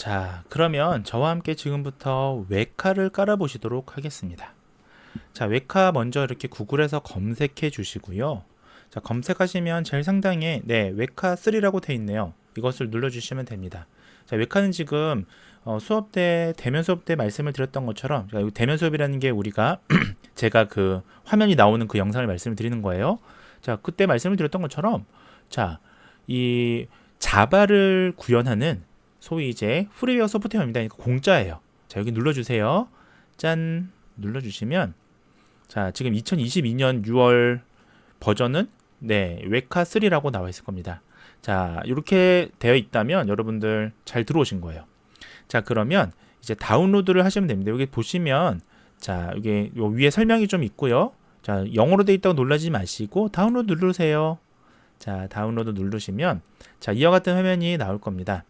자, 그러면 저와 함께 지금부터 웨카를 깔아보시도록 하겠습니다. 자, 웨카 먼저 이렇게 구글에서 검색해 주시고요. 자, 검색하시면 제일 상단에 네, 웨카 3라고 돼 있네요. 이것을 눌러 주시면 됩니다. 자, 웨카는 지금 어, 수업 때 대면 수업 때 말씀을 드렸던 것처럼 자, 이 대면 수업이라는 게 우리가 제가 그 화면이 나오는 그 영상을 말씀을 드리는 거예요. 자, 그때 말씀을 드렸던 것처럼 자, 이 자바를 구현하는 소위 이제 프리웨어 소프트웨어입니다. 그러니까 공짜예요. 자, 여기 눌러주세요. 짠 눌러주시면 자, 지금 2022년 6월 버전은 네, 웨카 3라고 나와 있을 겁니다. 자, 이렇게 되어 있다면 여러분들 잘 들어오신 거예요. 자, 그러면 이제 다운로드를 하시면 됩니다. 여기 보시면 자, 요 위에 설명이 좀 있고요. 자, 영어로 되어 있다고 놀라지 마시고 다운로드 누르세요. 자, 다운로드 누르시면 자, 이와 같은 화면이 나올 겁니다.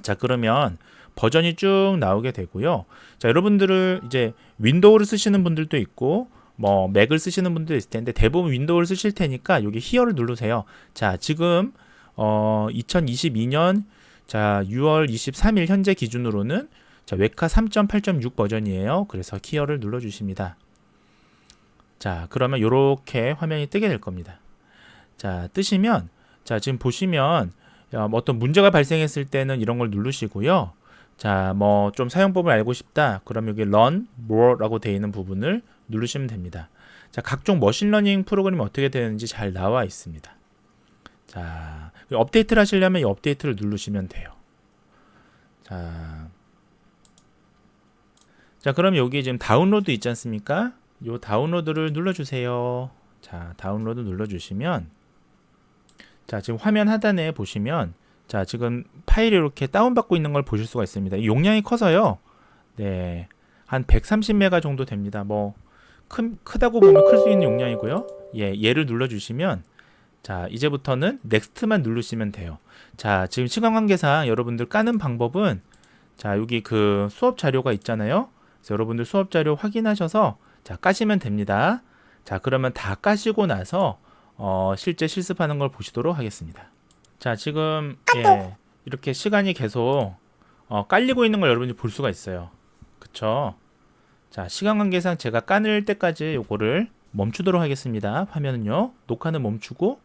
자, 그러면 버전이 쭉 나오게 되고요. 자, 여러분들을 이제 윈도우를 쓰시는 분들도 있고 뭐 맥을 쓰시는 분도 있을 텐데 대부분 윈도우를 쓰실 테니까 여기 히어를 누르세요. 자, 지금 어 2022년 자, 6월 23일 현재 기준으로는 자, 웨카 3.8.6 버전이에요. 그래서 키어를 눌러 주십니다. 자, 그러면 이렇게 화면이 뜨게 될 겁니다. 자, 뜨시면 자, 지금 보시면 어, 뭐 어떤 문제가 발생했을 때는 이런 걸 누르시고요. 자, 뭐 좀 사용법을 알고 싶다. 그럼 여기 run more라고 되어 있는 부분을 누르시면 됩니다. 자, 각종 머신러닝 프로그램이 어떻게 되는지 잘 나와 있습니다. 자, 업데이트를 하시려면 이 업데이트를 누르시면 돼요. 자, 자, 그럼 여기 지금 다운로드 있지 않습니까? 요 다운로드를 눌러주세요. 자, 다운로드 눌러주시면 자, 지금 화면 하단에 보시면 자, 지금 파일이 이렇게 다운받고 있는 걸 보실 수가 있습니다. 이 용량이 커서요. 네. 한 130메가 정도 됩니다. 뭐 크, 크다고 보면 클 수 있는 용량이고요. 예, 얘를 눌러 주시면 자, 이제부터는 넥스트만 누르시면 돼요. 자, 지금 시간 관계상 여러분들 까는 방법은 자, 여기 그 수업 자료가 있잖아요. 그래서 여러분들 수업 자료 확인하셔서 자, 까시면 됩니다. 자, 그러면 다 까시고 나서 어, 실제 실습하는 걸 보시도록 하겠습니다. 자, 지금 예, 이렇게 시간이 계속 어, 깔리고 있는 걸 여러분이 볼 수가 있어요. 그쵸? 자, 시간 관계상 제가 까는 때까지 요거를 멈추도록 하겠습니다. 화면은요. 녹화는 멈추고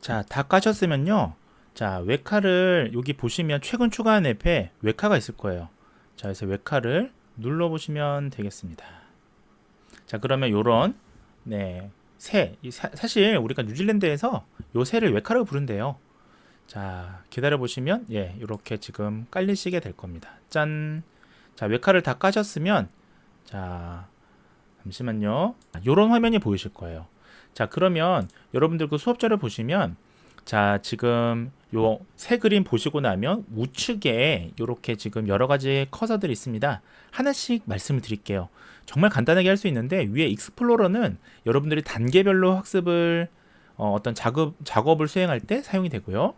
자, 다 까셨으면요. 자, 웨카를 여기 보시면 최근 추가한 앱에 웨카가 있을 거예요. 자, 그래서 웨카를 눌러 보시면 되겠습니다. 자, 그러면 요런 네. 새. 사, 사실 우리가 뉴질랜드에서 요 새를 웨카라고 부른대요. 자, 기다려 보시면 예, 이렇게 지금 깔리시게 될 겁니다. 짠. 자, 웨카를 다 까셨으면 자, 잠시만요. 요런 화면이 보이실 거예요. 자, 그러면 여러분들 그 수업 자료 보시면 자, 지금 요 새 그림 보시고 나면 우측에 이렇게 지금 여러 가지 커서들이 있습니다. 하나씩 말씀을 드릴게요. 정말 간단하게 할 수 있는데 위에 익스플로러는 여러분들이 단계별로 학습을 어, 어떤 작업 작업을 수행할 때 사용이 되고요.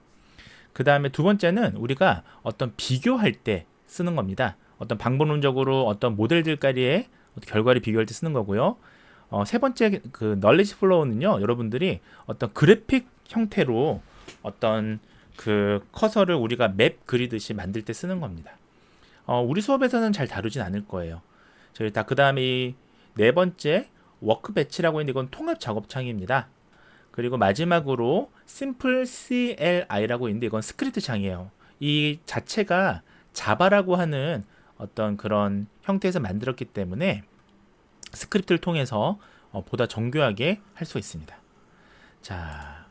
그 다음에 두 번째는 우리가 어떤 비교할 때 쓰는 겁니다. 어떤 방법론적으로 어떤 모델들까지의 결과를 비교할 때 쓰는 거고요. 어, 세 번째 그 널리지 플로우는요, 여러분들이 어떤 그래픽 형태로 어떤 그 커서를 우리가 맵 그리듯이 만들 때 쓰는 겁니다. 어, 우리 수업에서는 잘 다루진 않을 거예요. 저희 다 그 다음에 네 번째 워크 배치라고 있는 이건 통합 작업 창입니다. 그리고 마지막으로 심플 CLI라고 있는데 이건 스크립트 창이에요. 이 자체가 자바라고 하는 어떤 그런 형태에서 만들었기 때문에 스크립트를 통해서 어, 보다 정교하게 할 수 있습니다. 자,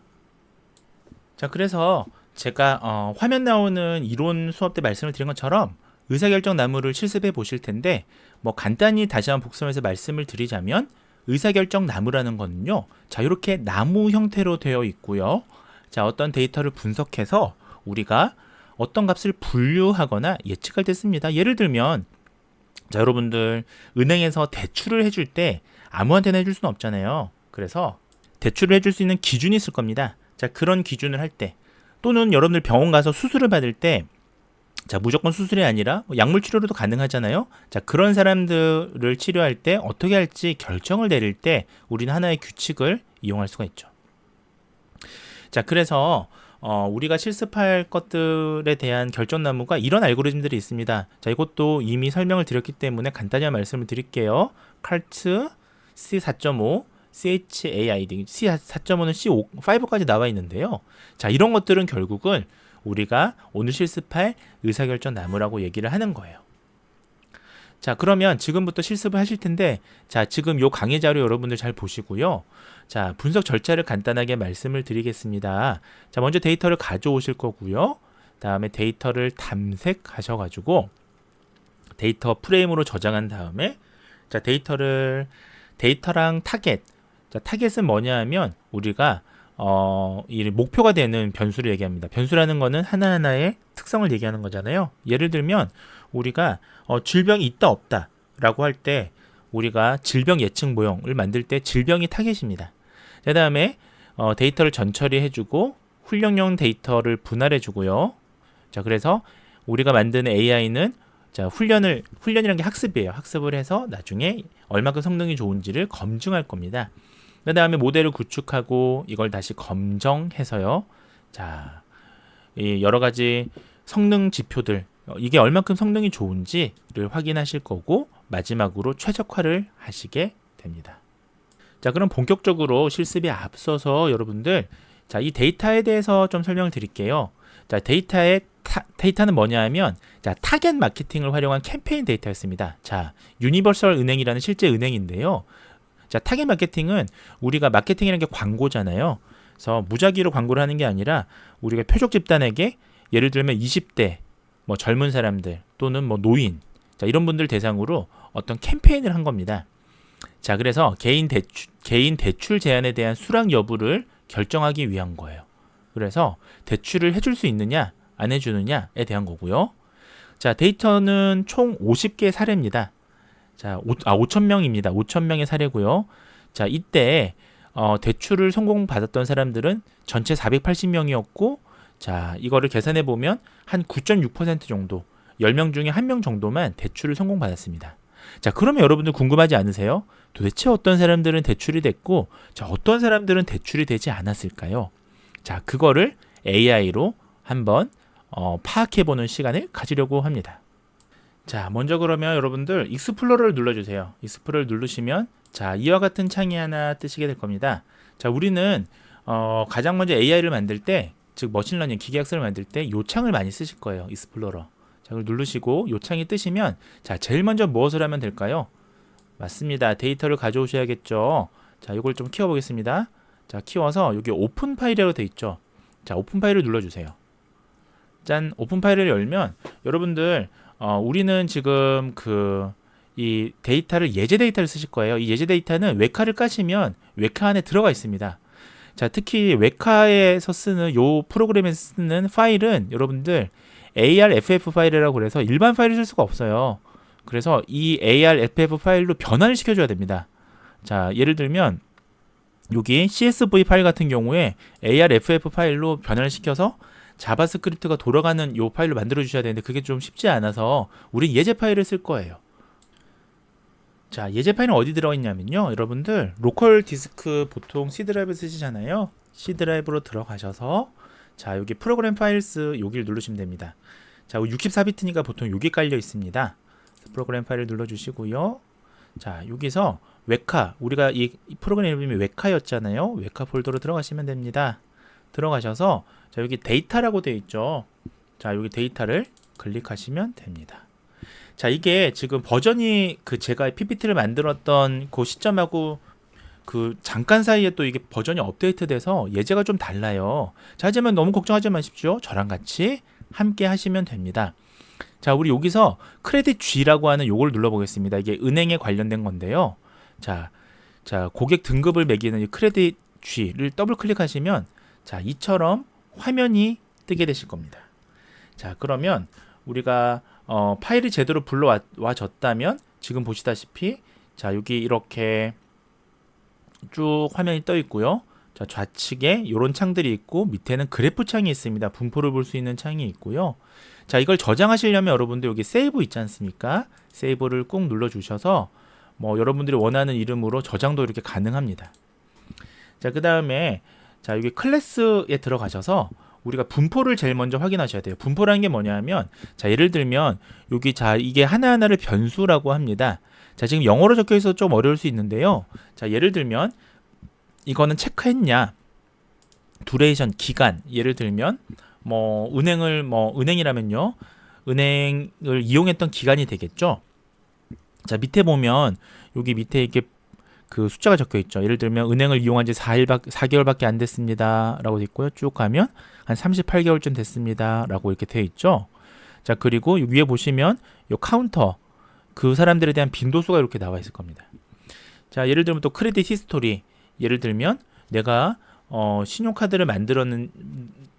자 그래서 제가 어, 화면 나오는 이론 수업 때 말씀을 드린 것처럼 의사결정 나무를 실습해 보실 텐데 뭐 간단히 다시 한번 복습해서 말씀을 드리자면 의사결정 나무라는 거는요. 자, 이렇게 나무 형태로 되어 있고요. 자, 어떤 데이터를 분석해서 우리가 어떤 값을 분류하거나 예측할 때 씁니다. 예를 들면 자, 여러분들 은행에서 대출을 해줄 때 아무한테나 해줄 수는 없잖아요. 그래서 대출을 해줄 수 있는 기준이 있을 겁니다. 자, 그런 기준을 할 때 또는 여러분들 병원 가서 수술을 받을 때 자, 무조건 수술이 아니라 뭐 약물 치료로도 가능하잖아요. 자, 그런 사람들을 치료할 때 어떻게 할지 결정을 내릴 때 우리는 하나의 규칙을 이용할 수가 있죠. 자, 그래서 어, 우리가 실습할 것들에 대한 결정나무가 이런 알고리즘들이 있습니다. 자, 이것도 이미 설명을 드렸기 때문에 간단히 말씀을 드릴게요. 칼트 C4.5 CHAID C4.5는 C5, 5까지 나와 있는데요. 자, 이런 것들은 결국은 우리가 오늘 실습할 의사결정 나무라고 얘기를 하는 거예요. 자, 그러면 지금부터 실습을 하실 텐데, 자, 지금 요 강의 자료 여러분들 잘 보시고요. 자, 분석 절차를 간단하게 말씀을 드리겠습니다. 자, 먼저 데이터를 가져오실 거고요. 다음에 데이터를 탐색하셔가지고, 데이터 프레임으로 저장한 다음에, 자, 데이터를, 데이터랑 타겟. 자, 타겟은 뭐냐 하면, 우리가 어, 이 목표가 되는 변수를 얘기합니다. 변수라는 거는 하나하나의 특성을 얘기하는 거잖아요. 예를 들면 우리가 어, 질병이 있다 없다 라고 할 때 우리가 질병 예측 모형을 만들 때 질병이 타겟입니다. 그 다음에 어, 데이터를 전처리 해주고 훈련용 데이터를 분할해주고요. 자 그래서 우리가 만드는 AI는 자 훈련을 훈련이라는 게 학습이에요. 학습을 해서 나중에 얼마큼 성능이 좋은지를 검증할 겁니다. 그 다음에 모델을 구축하고 이걸 다시 검정해서요. 자, 이 여러 가지 성능 지표들 어, 이게 얼만큼 성능이 좋은지를 확인하실 거고 마지막으로 최적화를 하시게 됩니다. 자, 그럼 본격적으로 실습에 앞서서 여러분들 자, 이 데이터에 대해서 좀 설명을 드릴게요. 자, 데이터의 타, 데이터는 뭐냐 하면 자, 타겟 마케팅을 활용한 캠페인 데이터였습니다. 자, 유니버설 은행이라는 실제 은행인데요. 자, 타겟 마케팅은 우리가 마케팅이라는 게 광고잖아요. 그래서 무작위로 광고를 하는 게 아니라 우리가 표적 집단에게 예를 들면 20대 뭐 젊은 사람들 또는 뭐 노인 자, 이런 분들 대상으로 어떤 캠페인을 한 겁니다. 자, 그래서 개인 대출 개인 대출 제한에 대한 수락 여부를 결정하기 위한 거예요. 그래서 대출을 해줄 수 있느냐 안 해주느냐에 대한 거고요. 자, 데이터는 총 50개 사례입니다. 자, 5, 아, 5천 명입니다. 5천 명의 사례고요. 자, 이때 어, 대출을 성공 받았던 사람들은 전체 480명이었고, 자, 이거를 계산해 보면 한 9.6% 정도, 10명 중에 1명 정도만 대출을 성공 받았습니다. 자, 그러면 여러분들 궁금하지 않으세요? 도대체 어떤 사람들은 대출이 됐고, 자, 어떤 사람들은 대출이 되지 않았을까요? 자, 그거를 AI로 한번 어, 파악해 보는 시간을 가지려고 합니다. 자, 먼저 그러면 여러분들 익스플로러를 눌러주세요. 익스플로러를 누르시면 자, 이와 같은 창이 하나 뜨시게 될 겁니다. 자, 우리는 어, 가장 먼저 AI를 만들 때, 즉 머신러닝 기계학습을 만들 때 요 창을 많이 쓰실 거예요. 익스플로러. 자, 그걸 누르시고 요 창이 뜨시면 자, 제일 먼저 무엇을 하면 될까요? 맞습니다. 데이터를 가져오셔야겠죠. 자, 이걸 좀 키워 보겠습니다. 자, 키워서 여기 오픈 파일이라고 돼 있죠. 자, 오픈 파일을 눌러 주세요. 짠, 오픈 파일을 열면 여러분들 어, 우리는 지금 그 이 데이터를 예제 데이터를 쓰실 거예요. 이 예제 데이터는 웨카를 까시면 웨카 안에 들어가 있습니다. 자, 특히 웨카에서 쓰는 요 프로그램에서 쓰는 파일은 여러분들 ARFF 파일이라고 그래서 일반 파일을 쓸 수가 없어요. 그래서 이 ARFF 파일로 변환을 시켜줘야 됩니다. 자, 예를 들면 여기 CSV 파일 같은 경우에 ARFF 파일로 변환을 시켜서 자바스크립트가 돌아가는 요 파일로 만들어 주셔야 되는데 그게 좀 쉽지 않아서 우리 예제 파일을 쓸 거예요. 자, 예제 파일은 어디 들어 있냐면요. 여러분들 로컬 디스크 보통 C 드라이브 쓰시잖아요. C 드라이브로 들어가셔서 자, 여기 프로그램 파일스 여기를 누르시면 됩니다. 자, 64비트니까 보통 여기 깔려 있습니다. 프로그램 파일을 눌러 주시고요. 자, 여기서 웨카 우리가 이 프로그램 이름이 웨카였잖아요. 웨카 폴더로 들어가시면 됩니다. 들어가셔서 자 여기 데이터라고 되어 있죠. 자 여기 데이터를 클릭하시면 됩니다. 자 이게 지금 버전이 그 제가 PPT를 만들었던 그 시점하고 그 잠깐 사이에 또 이게 버전이 업데이트돼서 예제가 좀 달라요. 자 하지만 너무 걱정하지 마십시오. 저랑 같이 함께 하시면 됩니다. 자 우리 여기서 크레딧 G라고 하는 요걸 눌러보겠습니다. 이게 은행에 관련된 건데요. 자, 자 고객 등급을 매기는 이 크레딧 G를 더블 클릭하시면 자, 이처럼 화면이 뜨게 되실 겁니다. 자, 그러면 우리가 어, 파일이 제대로 불러와졌다면 지금 보시다시피 자, 여기 이렇게 쭉 화면이 떠 있고요. 자, 좌측에 이런 창들이 있고 밑에는 그래프 창이 있습니다. 분포를 볼 수 있는 창이 있고요. 자, 이걸 저장하시려면 여러분들 여기 세이브 있지 않습니까? 세이브를 꾹 눌러 주셔서 뭐 여러분들이 원하는 이름으로 저장도 이렇게 가능합니다. 자, 그다음에 자, 여기 클래스에 들어가셔서 우리가 분포를 제일 먼저 확인하셔야 돼요. 분포라는 게 뭐냐면 자 예를 들면 여기 자 이게 하나하나를 변수라고 합니다. 자 지금 영어로 적혀 있어서 좀 어려울 수 있는데요. 자 예를 들면 이거는 체크했냐 두레이션 기간 예를 들면 뭐 은행을 뭐 은행이라면요 은행을 이용했던 기간이 되겠죠. 자 밑에 보면 여기 밑에 이렇게 그 숫자가 적혀 있죠. 예를 들면 은행을 이용한 지 4일밖 4개월밖에 안 됐습니다라고 돼 있고요. 쭉 가면 한 38개월쯤 됐습니다라고 이렇게 돼 있죠. 자, 그리고 위에 보시면 요 카운터 그 사람들에 대한 빈도수가 이렇게 나와 있을 겁니다. 자, 예를 들면 또 크레딧 히스토리 예를 들면 내가 어 신용카드를 만들었는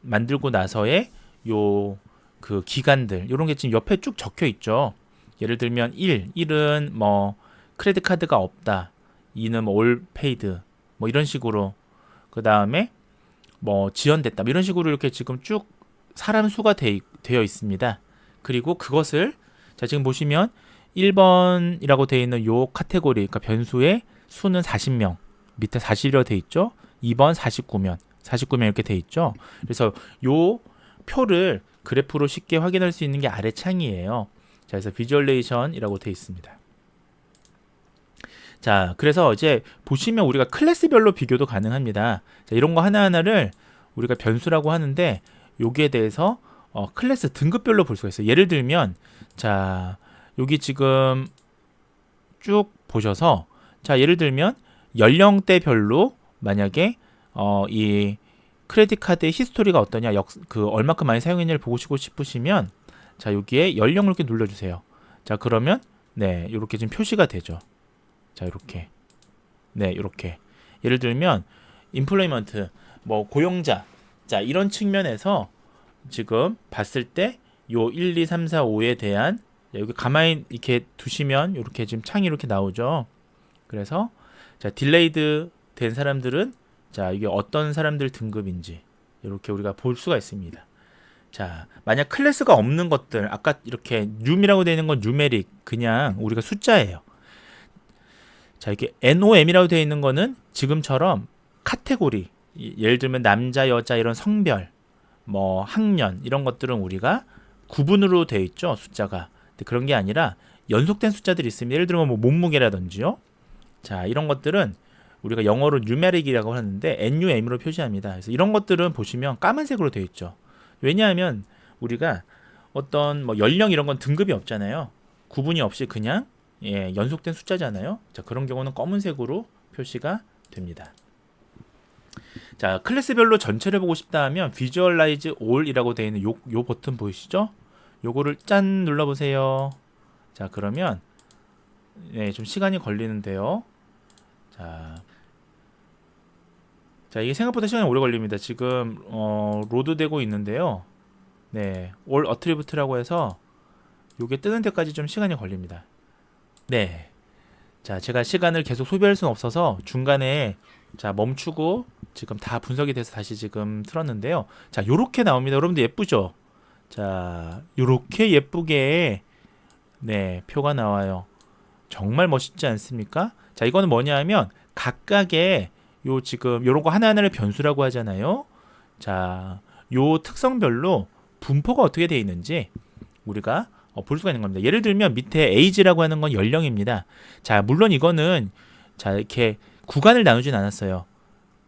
만들고 나서의 요 그 기간들 요런 게 지금 옆에 쭉 적혀 있죠. 예를 들면 1, 1은 뭐 크레딧 카드가 없다. 2는 뭐 올 페이드 뭐 이런 식으로 그 다음에 뭐 지연됐다 뭐 이런 식으로 이렇게 지금 쭉 사람 수가 되, 되어 있습니다. 그리고 그것을 자 지금 보시면 1번이라고 되어 있는 요 카테고리 그러니까 변수의 수는 40명 밑에 40이라고 되어 있죠. 2번 49면 49면 이렇게 되어 있죠. 그래서 요 표를 그래프로 쉽게 확인할 수 있는 게 아래 창이에요. 자, 그래서 비주얼레이션이라고 되어 있습니다. 자, 그래서 이제 보시면 우리가 클래스별로 비교도 가능합니다. 자, 이런 거 하나하나를 우리가 변수라고 하는데 여기에 대해서 어, 클래스 등급별로 볼 수가 있어요. 예를 들면 자, 여기 지금 쭉 보셔서 자, 예를 들면 연령대별로 만약에 어, 이 크레딧 카드의 히스토리가 어떠냐, 역, 그 얼마큼 많이 사용했냐를 보시고 싶으시면 자, 여기에 연령을 이렇게 눌러 주세요. 자, 그러면 네, 이렇게 지금 표시가 되죠. 자, 이렇게. 네, 이렇게. 예를 들면 인플레이먼트 뭐 고용자 자, 이런 측면에서 지금 봤을 때 요 1, 2, 3, 4, 5에 대한 여기 가만히 이렇게 두시면 이렇게 지금 창이 이렇게 나오죠. 그래서 자, 딜레이드 된 사람들은 자, 이게 어떤 사람들 등급인지 이렇게 우리가 볼 수가 있습니다. 자, 만약 클래스가 없는 것들 아까 이렇게 뉴이라고 되어 있는 건 뉴메릭 그냥 우리가 숫자예요. 자, 이게 NOM이라고 되어 있는 거는 지금처럼 카테고리 예를 들면 남자, 여자 이런 성별, 뭐 학년 이런 것들은 우리가 구분으로 되어 있죠 숫자가. 근데 그런 게 아니라 연속된 숫자들이 있습니다. 예를 들면 뭐 몸무게라든지요. 자 이런 것들은 우리가 영어로 numeric이라고 하는데 NUM으로 표시합니다. 그래서 이런 것들은 보시면 까만색으로 되어 있죠. 왜냐하면 우리가 어떤 뭐 연령 이런 건 등급이 없잖아요. 구분이 없이 그냥 예, 연속된 숫자잖아요. 자 그런 경우는 검은색으로 표시가 됩니다. 자, 클래스별로 전체를 보고 싶다 하면 Visualize All이라고 되어 있는 요, 요 버튼 보이시죠? 요거를 짠 눌러보세요. 자, 그러면 네, 좀 시간이 걸리는데요. 자, 자 이게 생각보다 시간이 오래 걸립니다. 지금 어, 로드 되고 있는데요. 네, All Attribute라고 해서 요게 뜨는 데까지 좀 시간이 걸립니다. 네. 자, 제가 시간을 계속 소비할 수는 없어서 중간에 자, 멈추고 지금 다 분석이 돼서 다시 지금 틀었는데요. 자, 요렇게 나옵니다. 여러분들 예쁘죠? 자, 요렇게 예쁘게 네, 표가 나와요. 정말 멋있지 않습니까? 자, 이거는 뭐냐 하면 각각의 요 지금 요런 거 하나하나를 변수라고 하잖아요. 자, 요 특성별로 분포가 어떻게 되어 있는지 우리가 어, 볼 수가 있는 겁니다. 예를 들면 밑에 age라고 하는 건 연령입니다. 자, 물론 이거는 자, 이렇게 구간을 나누진 않았어요.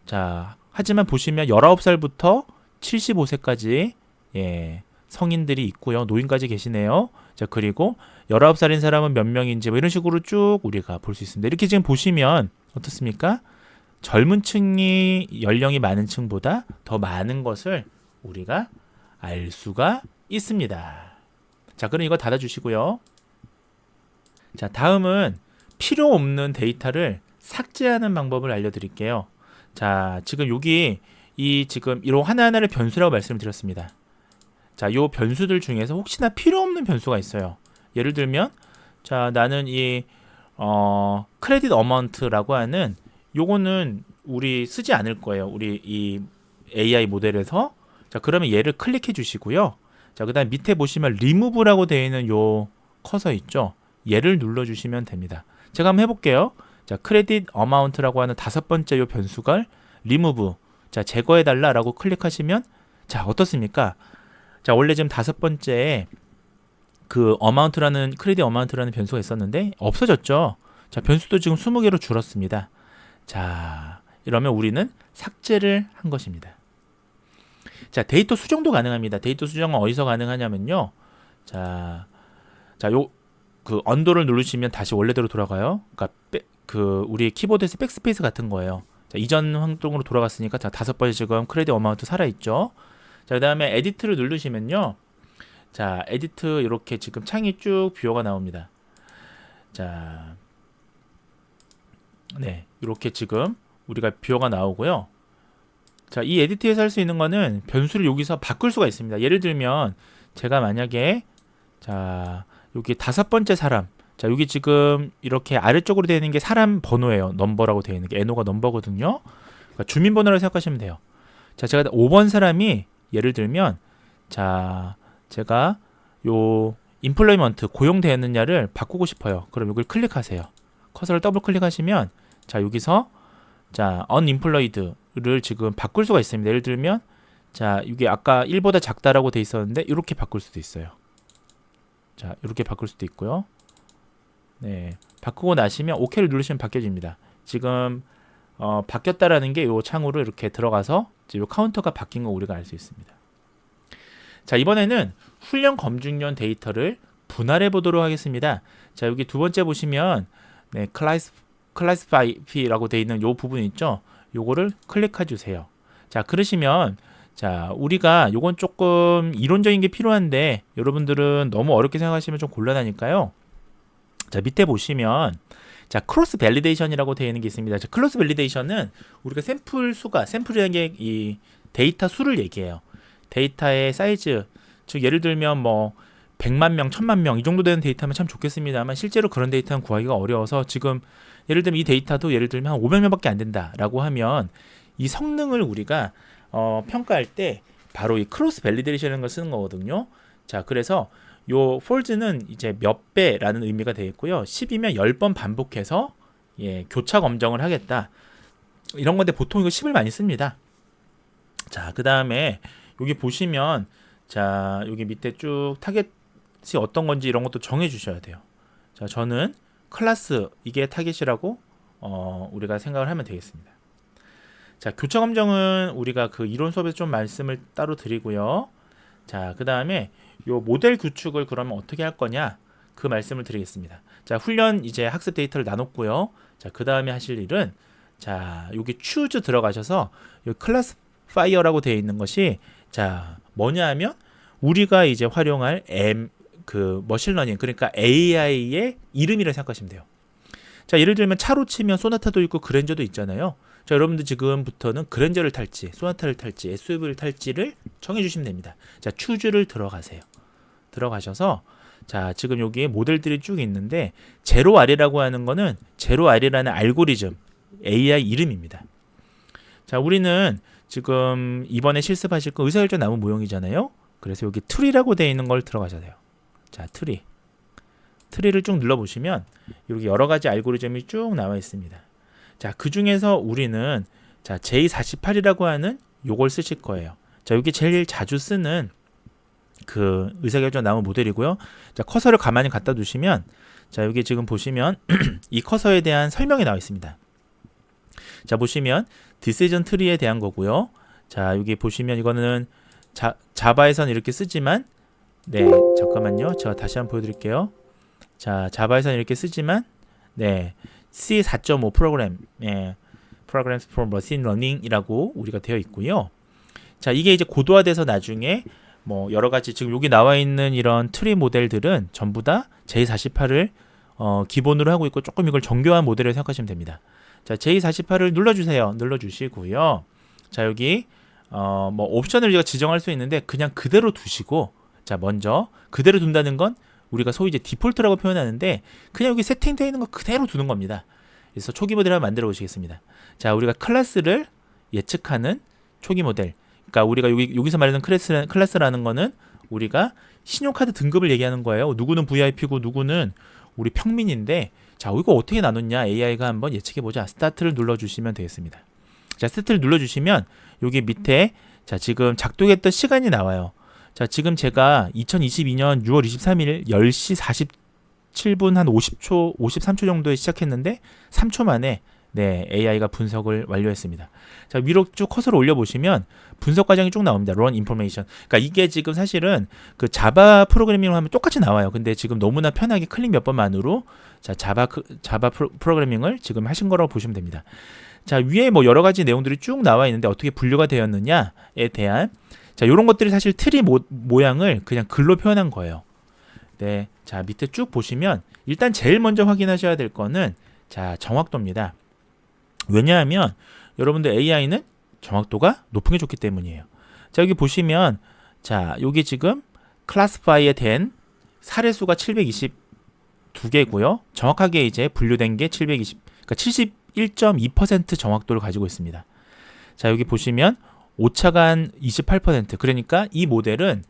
자, 하지만 보시면 19살부터 75세까지 예, 성인들이 있고요. 노인까지 계시네요. 자, 그리고 19살인 사람은 몇 명인지 뭐 이런 식으로 쭉 우리가 볼 수 있습니다. 이렇게 지금 보시면 어떻습니까? 젊은 층이 연령이 많은 층보다 더 많은 것을 우리가 알 수가 있습니다. 자, 그럼 이거 닫아 주시고요. 자, 다음은 필요 없는 데이터를 삭제하는 방법을 알려드릴게요. 자, 지금 여기 이 지금 이런 하나하나를 변수라고 말씀을 드렸습니다. 자, 요 변수들 중에서 혹시나 필요 없는 변수가 있어요. 예를 들면 자, 나는 이 어, 크레딧 어마운트라고 하는 요거는 우리 쓰지 않을 거예요. 우리 이 AI 모델에서 자, 그러면 얘를 클릭해 주시고요. 자, 그 다음 밑에 보시면 리무브라고 되어 있는 요 커서 있죠. 얘를 눌러 주시면 됩니다. 제가 한번 해 볼게요. 자, 크레딧 어마운트라고 하는 다섯 번째 요 변수가 리무브. 자, 제거해 달라라고 클릭하시면 자, 어떻습니까? 자, 원래 지금 다섯 번째 그 어마운트라는 크레딧 어마운트라는 변수가 있었는데 없어졌죠. 자, 변수도 지금 20개로 줄었습니다. 자, 이러면 우리는 삭제를 한 것입니다. 자, 데이터 수정도 가능합니다. 데이터 수정은 어디서 가능하냐면요. 자, 자, 요, 그, 언더를 누르시면 다시 원래대로 돌아가요. 그니까, 그, 우리 키보드에서 백스페이스 같은 거예요. 자, 이전 활동으로 돌아갔으니까, 자, 다섯 번째 지금 크레딧 어마운트 살아있죠. 자, 그 다음에 에디트를 누르시면요. 자, 에디트 이렇게 지금 창이 쭉 뷰어가 나옵니다. 자, 네, 이렇게 지금 우리가 뷰어가 나오고요. 자, 이 에디트에서 할 수 있는 거는 변수를 여기서 바꿀 수가 있습니다. 예를 들면 제가 만약에 자, 여기 다섯 번째 사람 자, 여기 지금 이렇게 아래쪽으로 되어 있는 게 사람 번호예요. 넘버라고 되어 있는 게 N호가 넘버거든요. 그러니까 주민번호라고 생각하시면 돼요. 자, 제가 5번 사람이 예를 들면 자, 제가 요 인플로이먼트 고용되었느냐를 바꾸고 싶어요. 그럼 여기를 클릭하세요. 커서를 더블 클릭하시면 자, 여기서 자, unemployed 를 지금 바꿀 수가 있습니다. 예를 들면 자, 이게 아까 1보다 작다라고 돼 있었는데 이렇게 바꿀 수도 있어요. 자, 이렇게 바꿀 수도 있고요. 네. 바꾸고 나시면 OK를 누르시면 바뀌어집니다. 지금 어, 바뀌었다라는 게 이 창으로 이렇게 들어가서 이 카운터가 바뀐 거 우리가 알 수 있습니다. 자, 이번에는 훈련 검증용 데이터를 분할해 보도록 하겠습니다. 자, 여기 두 번째 보시면 네, 클래스 클래스파이라고 되어 있는 요 부분 있죠? 요거를 클릭해 주세요. 자, 그러시면 자, 우리가 요건 조금 이론적인 게 필요한데 여러분들은 너무 어렵게 생각하시면 좀 곤란하니까요. 자, 밑에 보시면 자, 크로스 밸리데이션이라고 되어 있는 게 있습니다. 자, 크로스 밸리데이션은 우리가 샘플 수가 샘플이라는 게 이 데이터 수를 얘기해요. 데이터의 사이즈 즉 예를 들면 뭐 100만 명, 1000만 명 이 정도 되는 데이터면 참 좋겠습니다만 실제로 그런 데이터는 구하기가 어려워서 지금 예를 들면 이 데이터도 예를 들면 한 500명밖에 안 된다라고 하면 이 성능을 우리가 어, 평가할 때 바로 이 크로스 밸리데이션이라는 걸 쓰는 거거든요. 자, 그래서 요 폴즈는 이제 몇 배라는 의미가 되어 있고요. 10이면 10번 반복해서 예, 교차 검정을 하겠다. 이런 건데 보통 이거 10을 많이 씁니다. 자, 그다음에 여기 보시면 자, 여기 밑에 쭉 타겟이 어떤 건지 이런 것도 정해 주셔야 돼요. 자, 저는 클래스 이게 타겟이라고 어, 우리가 생각을 하면 되겠습니다. 자, 교차 검정은 우리가 그 이론 수업에서 좀 말씀을 따로 드리고요. 자, 그 다음에 요 모델 구축을 그러면 어떻게 할 거냐? 그 말씀을 드리겠습니다. 자, 훈련 이제 학습 데이터를 나눴고요. 자, 그 다음에 하실 일은 자, 여기 choose 들어가셔서 요 파이어라고 되어 있는 것이 자, 뭐냐 하면 우리가 이제 활용할 M 그 머신러닝 그러니까 AI의 이름이라 생각하시면 돼요. 자, 예를 들면 차로 치면 소나타도 있고 그랜저도 있잖아요. 자, 여러분들 지금부터는 그랜저를 탈지, 소나타를 탈지, SUV를 탈지를 정해 주시면 됩니다. 자, 추즈를 들어가세요. 들어가셔서 자, 지금 여기에 모델들이 쭉 있는데 제로 R이라고 하는 거는 제로 R이라는 알고리즘 AI 이름입니다. 자, 우리는 지금 이번에 실습하실 거 의사결정 나무 모형이잖아요. 그래서 여기 트리라고 되어 있는 걸 들어가셔야 돼요. 자, 트리. 트리를 쭉 눌러보시면 이렇게 여러 가지 알고리즘이 쭉 나와 있습니다. 자, 그 중에서 우리는 자, J48이라고 하는 요걸 쓰실 거예요. 자, 여기 제일 자주 쓰는 그 의사결정 나무 모델이고요. 자, 커서를 가만히 갖다 두시면 자, 여기 지금 보시면 이 커서에 대한 설명이 나와 있습니다. 자, 보시면 디시전 트리에 대한 거고요. 자, 여기 보시면 이거는 자, 자바에서는 이렇게 쓰지만 네, 잠깐만요. 제가 다시 한번 보여드릴게요. 자, 자바에서는 이렇게 쓰지만 네, C4.5 프로그램, 예, Programs for Machine Learning이라고 우리가 되어 있고요. 자, 이게 이제 고도화돼서 나중에 뭐 여러 가지 지금 여기 나와 있는 이런 트리 모델들은 전부 다 J48을 어, 기본으로 하고 있고 조금 이걸 정교한 모델을 생각하시면 됩니다. 자, J48을 눌러주세요. 눌러주시고요. 자, 여기 어, 뭐 옵션을 우리가 지정할 수 있는데 그냥 그대로 두시고 자, 먼저 그대로 둔다는 건 우리가 소위 이제 디폴트라고 표현하는데 그냥 여기 세팅되어 있는 거 그대로 두는 겁니다. 그래서 초기 모델을 한번 만들어 보시겠습니다. 자, 우리가 클래스를 예측하는 초기 모델. 그러니까 우리가 여기 여기서 말하는 클래스 클래스라는 거는 우리가 신용카드 등급을 얘기하는 거예요. 누구는 VIP고 누구는 우리 평민인데 자, 이거 어떻게 나눴냐? AI가 한번 예측해 보자. 스타트를 눌러 주시면 되겠습니다. 자, 스타트를 눌러 주시면 여기 밑에 자, 지금 작동했던 시간이 나와요. 자, 지금 제가 2022년 6월 23일 10시 47분 한 50초, 53초 정도에 시작했는데 3초 만에 네, AI가 분석을 완료했습니다. 자, 위로 쭉 커서를 올려 보시면 분석 과정이 쭉 나옵니다. run information. 그러니까 이게 지금 사실은 그 자바 프로그래밍을 하면 똑같이 나와요. 근데 지금 너무나 편하게 클릭 몇 번만으로 자, 자바, 크- 자바 프로, 프로그래밍을 지금 하신 거라고 보시면 됩니다. 자, 위에 뭐 여러 가지 내용들이 쭉 나와 있는데 어떻게 분류가 되었느냐에 대한 자, 요런 것들이 사실 트리 모, 모양을 그냥 글로 표현한 거예요. 네. 자, 밑에 쭉 보시면 일단 제일 먼저 확인하셔야 될 거는 자, 정확도입니다. 왜냐하면 여러분들 AI는 정확도가 높은 게 좋기 때문이에요. 자, 여기 보시면 자, 여기 지금 클래스파이에 된 사례 수가 722개고요. 정확하게 이제 분류된 게 720, 그러니까 71.2% 정확도를 가지고 있습니다. 자, 여기 보시면 오차가 한 28%. 그러니까 이 모델은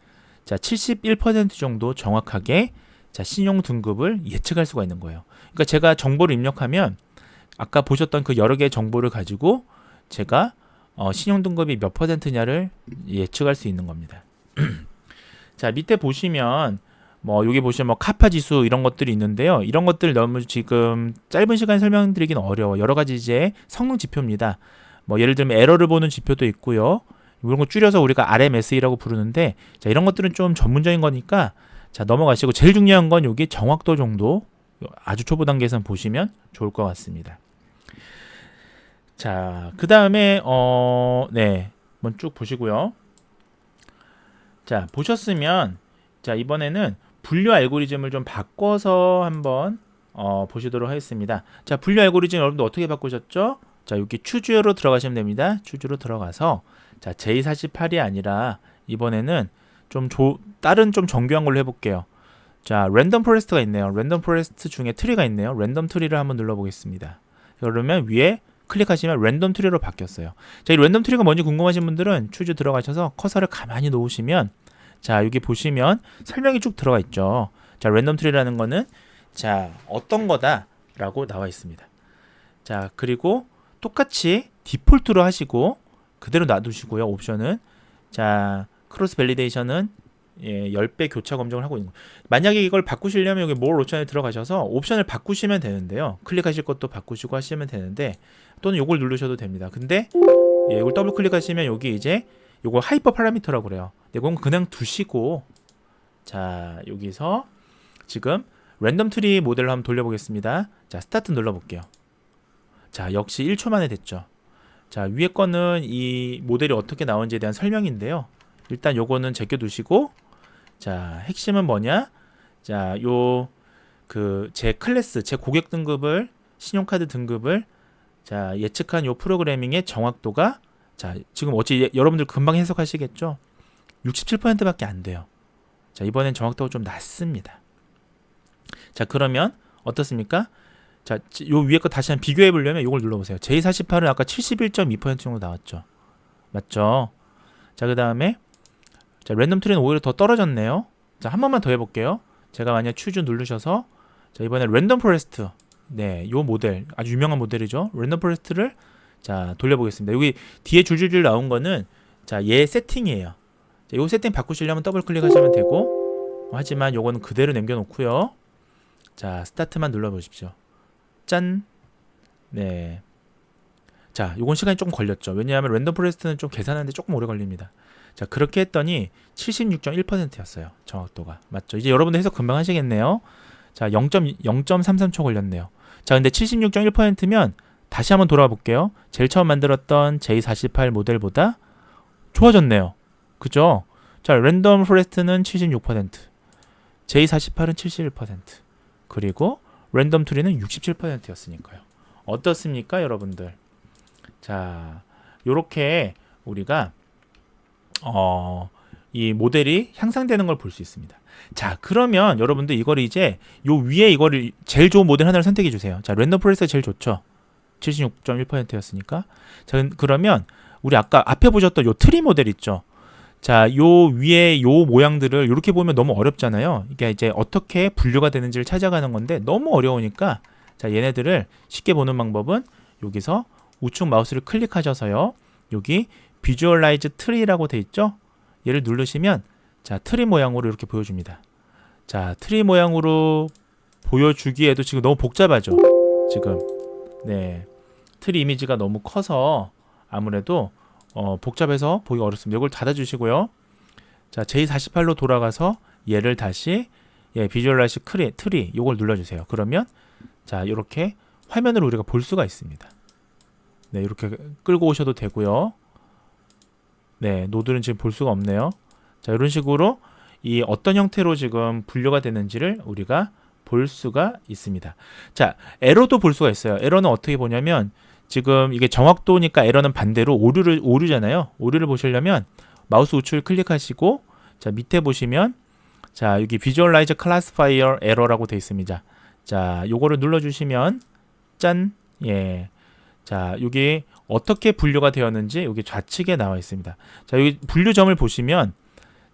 자, 71% 정도 정확하게 자, 신용 등급을 예측할 수가 있는 거예요. 그러니까 제가 정보를 입력하면 아까 보셨던 그 여러 개의 정보를 가지고 제가 어, 신용 등급이 몇 퍼센트냐를 예측할 수 있는 겁니다. 자, 밑에 보시면 뭐 여기 보시면 뭐 카파 지수 이런 것들이 있는데요. 이런 것들 너무 지금 짧은 시간에 설명드리기는 어려워. 여러 가지 이제 성능 지표입니다. 뭐 예를 들면 에러를 보는 지표도 있고요. 이런 거 줄여서 우리가 RMS이라고 부르는데 자, 이런 것들은 좀 전문적인 거니까 자, 넘어가시고 제일 중요한 건 여기 정확도 정도 아주 초보 단계에서 보시면 좋을 것 같습니다. 자, 그 다음에 어, 네, 한번 쭉 보시고요. 자, 보셨으면 자 이번에는 분류 알고리즘을 좀 바꿔서 한번 어, 보시도록 하겠습니다. 자, 분류 알고리즘 여러분들 어떻게 바꾸셨죠? 자, 여기 추주로 들어가시면 됩니다. 추주로 들어가서 자, J48이 아니라 이번에는 좀 조, 다른 좀 정교한 걸로 해볼게요. 자, 랜덤 포레스트가 있네요. 랜덤 포레스트 중에 트리가 있네요. 랜덤 트리를 한번 눌러보겠습니다. 그러면 위에 클릭하시면 랜덤 트리로 바뀌었어요. 자, 이 랜덤 트리가 뭔지 궁금하신 분들은 추주 들어가셔서 커서를 가만히 놓으시면 자, 여기 보시면 설명이 쭉 들어가 있죠. 자, 랜덤 트리라는 거는 자, 어떤 거다라고 나와 있습니다. 자, 그리고 똑같이 디폴트로 하시고 그대로 놔두시고요. 옵션은 자, 크로스 밸리데이션은 예, 10배 교차 검증을 하고 있는 거. 만약에 이걸 바꾸시려면 여기 more 옵션에 들어가셔서 옵션을 바꾸시면 되는데요. 클릭하실 것도 바꾸시고 하시면 되는데 또는 요걸 누르셔도 됩니다. 근데 예, 이걸 더블 클릭하시면 여기 이제 요거 하이퍼 파라미터라고 그래요. 이건 그냥 두시고 자, 여기서 지금 랜덤 트리 모델로 한번 돌려보겠습니다. 자, 스타트 눌러볼게요. 자, 역시 1초 만에 됐죠. 자, 위에 거는 이 모델이 어떻게 나온지에 대한 설명인데요. 일단 요거는 제껴두시고, 자, 핵심은 뭐냐? 자, 요, 그, 제 클래스, 제 고객 등급을, 신용카드 등급을, 자, 예측한 요 프로그래밍의 정확도가, 자, 지금 어찌 예- 여러분들 금방 해석하시겠죠? 67%밖에 안 돼요. 자, 이번엔 정확도가 좀 낮습니다. 자, 그러면 어떻습니까? 자, 지- 요 위에 거 다시 한번 비교해 보려면 요걸 눌러보세요. J48은 아까 71.2% 정도 나왔죠. 맞죠? 자, 그 다음에 자, 랜덤 트리는 오히려 더 떨어졌네요. 자, 한 번만 더 해볼게요. 제가 만약 추주 누르셔서 자, 이번에 랜덤 포레스트 네, 요 모델 아주 유명한 모델이죠. 랜덤 포레스트를 자, 돌려보겠습니다. 여기 뒤에 줄줄줄 나온 거는 자, 얘 세팅이에요. 자, 요 세팅 바꾸시려면 더블 클릭하시면 되고 하지만 요거는 그대로 남겨 놓고요. 자, 스타트만 눌러 보십시오. 짠. 네. 자, 요건 시간이 조금 걸렸죠. 왜냐하면 랜덤 포레스트는 좀 계산하는데 조금 오래 걸립니다. 자, 그렇게 했더니 76.1%였어요. 정확도가. 맞죠? 이제 여러분들 해석 금방 하시겠네요. 자, 0.0.33초 걸렸네요. 자, 근데 76.1%면 다시 한번 돌아와 볼게요. 제일 처음 만들었던 J48 모델보다 좋아졌네요. 그죠? 자, 랜덤 포레스트는 76%, J48은 71%, 그리고 랜덤 트리는 67%였으니까요. 어떻습니까, 여러분들? 자, 요렇게 우리가 어, 이 모델이 향상되는 걸 볼 수 있습니다. 자, 그러면 여러분들 이걸 이제 요 위에 이거를 제일 좋은 모델 하나를 선택해 주세요. 자, 랜덤 프레스가 제일 좋죠. 76.1%였으니까. 자, 그러면 우리 아까 앞에 보셨던 요 트리 모델 있죠. 자, 요 위에 요 모양들을 이렇게 보면 너무 어렵잖아요. 이게 이제 어떻게 분류가 되는지를 찾아가는 건데 너무 어려우니까 자, 얘네들을 쉽게 보는 방법은 여기서 우측 마우스를 클릭하셔서요. 여기 비주얼라이즈 트리라고 돼 있죠? 얘를 누르시면 자, 트리 모양으로 이렇게 보여줍니다. 자, 트리 모양으로 보여주기에도 지금 너무 복잡하죠? 지금. 네. 트리 이미지가 너무 커서 아무래도 어, 복잡해서 보기 어렵습니다. 이걸 닫아주시고요. 자, J48로 돌아가서 얘를 다시 예, 비주얼라이즈 크리, 트리 이걸 눌러주세요. 그러면 자, 이렇게 화면을 우리가 볼 수가 있습니다. 네, 이렇게 끌고 오셔도 되고요. 네, 노드는 지금 볼 수가 없네요. 자, 이런 식으로 이 어떤 형태로 지금 분류가 되는지를 우리가 볼 수가 있습니다. 자, 에러도 볼 수가 있어요. 에러는 어떻게 보냐면 지금 이게 정확도니까 에러는 반대로 오류를 오류잖아요. 오류를 보시려면 마우스 우측 클릭하시고 자, 밑에 보시면 자, 여기 Visualize Classifier Error라고 되어 있습니다. 자, 요거를 눌러 주시면 짠. 예. 자, 여기 어떻게 분류가 되었는지 여기 좌측에 나와 있습니다. 자, 여기 분류점을 보시면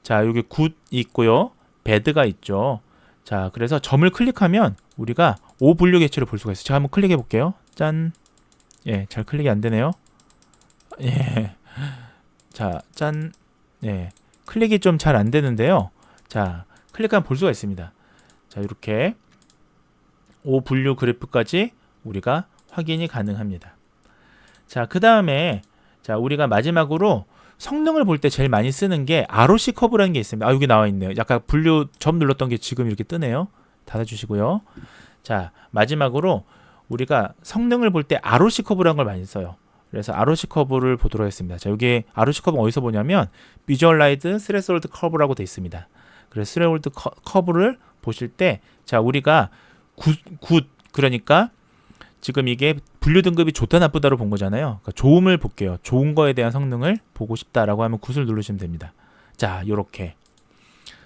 자, 여기 굿 있고요. 배드가 있죠. 자, 그래서 점을 클릭하면 우리가 O 분류 개체를 볼 수가 있어요. 제가 한번 클릭해 볼게요. 짠. 예, 잘 클릭이 안 되네요. 예. 자, 짠. 예. 클릭이 좀 잘 안 되는데요. 자, 클릭하면 볼 수가 있습니다. 자, 이렇게 O 분류 그래프까지 우리가 확인이 가능합니다. 자, 그 다음에 자, 우리가 마지막으로 성능을 볼 때 제일 많이 쓰는 게 ROC 커브라는 게 있습니다. 아, 여기 나와 있네요. 약간 분류 점 눌렀던 게 지금 이렇게 뜨네요. 닫아주시고요. 자, 마지막으로 우리가 성능을 볼 때 ROC 커브라는 걸 많이 써요. 그래서 ROC 커브를 보도록 하겠습니다. 자, 여기 ROC 커브 어디서 보냐면 Visualize Threshold Curve라고 돼 있습니다. 그래서 Threshold 커브를 보실 때, 자, 우리가 굿, 굿 그러니까 지금 이게 분류 등급이 좋다 나쁘다로 본 거잖아요. 그러니까 좋음을 볼게요. 좋은 거에 대한 성능을 보고 싶다라고 하면 굿을 누르시면 됩니다. 자, 요렇게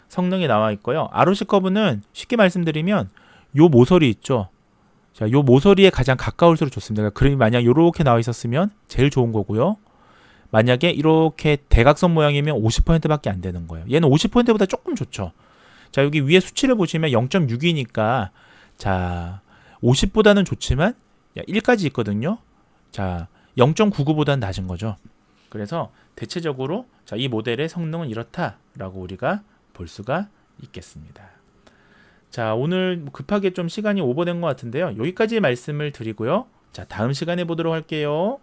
성능이 나와 있고요. ROC 커브는 쉽게 말씀드리면 요 모서리 있죠. 자, 요 모서리에 가장 가까울 수록 좋습니다. 그러니까 그림이 만약 요렇게 나와 있었으면 제일 좋은 거고요. 만약에 이렇게 대각선 모양이면 50%밖에 안 되는 거예요. 얘는 50%보다 조금 좋죠. 자, 여기 위에 수치를 보시면 0.6이니까 자, 50보다는 좋지만 1까지 있거든요. 자, 0.99보다는 낮은 거죠. 그래서 대체적으로 자, 이 모델의 성능은 이렇다라고 우리가 볼 수가 있겠습니다. 자, 오늘 급하게 좀 시간이 오버된 것 같은데요. 여기까지 말씀을 드리고요. 자, 다음 시간에 보도록 할게요.